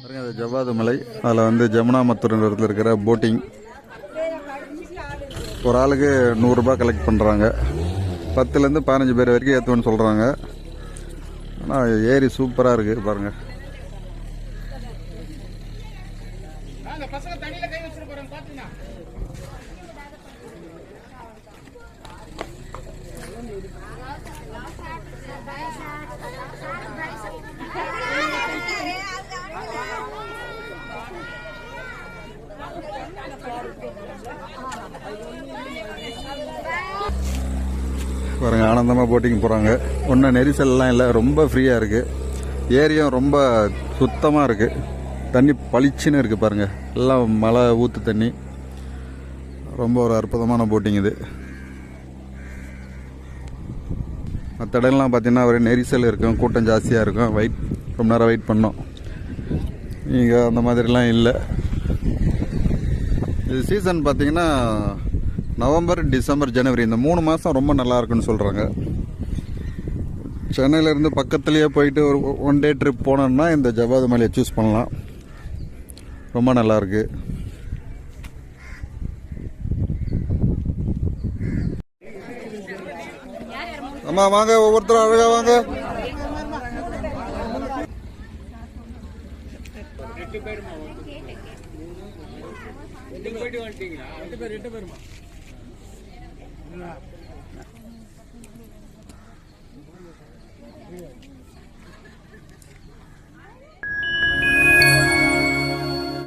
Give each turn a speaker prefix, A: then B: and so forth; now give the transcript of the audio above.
A: பாருங்க அது ஜவ்வாது மலை. அதில் வந்து ஜமுனாமத்தூர் இடத்துல இருக்கிற போட்டிங். ஒரு ஆளுக்கு நூறுரூபா கலெக்ட் பண்ணுறாங்க பத்துலேருந்து பதினஞ்சு பேர் வரைக்கும் ஏற்றுவேன்னு சொல்கிறாங்க ஆனால் ஏரி சூப்பராக இருக்குது பாருங்கள் பாருங்க ஆனந்தமாக போட்டிங் போகிறாங்க ஒன்றும் நெரிசல்லாம் இல்லை ரொம்ப ஃப்ரீயாக இருக்குது ஏரியும் ரொம்ப சுத்தமாக இருக்குது தண்ணி பளிச்சுன்னு இருக்குது பாருங்கள் எல்லாம் மழை ஊற்று தண்ணி. ரொம்ப ஒரு அற்புதமான போட்டிங் இது. மற்ற இடம்லாம் பார்த்தீங்கன்னா ஒரு நெரிசல் இருக்கும் கூட்டம் ஜாஸ்தியாக இருக்கும். வெயிட் ரொம்ப நேரம் வெயிட் பண்ணோம். இங்கே அந்த மாதிரிலாம் இல்லை. இது சீசன் பார்த்தீங்கன்னா நவம்பர் டிசம்பர் ஜனவரி இந்த மூணு மாதம் ரொம்ப நல்லா இருக்குன்னு சொல்கிறாங்க சென்னையிலேருந்து பக்கத்துலேயே போயிட்டு ஒரு ஒன் டே ட்ரிப் போனோம்னா இந்த ஜவ்வாது மலையை சூஸ் பண்ணலாம். ரொம்ப நல்லாயிருக்கு ஆமாம் வாங்க ஒவ்வொருத்தரும் அழகாக வாங்க.
B: ரெண்டு பேர் ரெண்டு பேருமா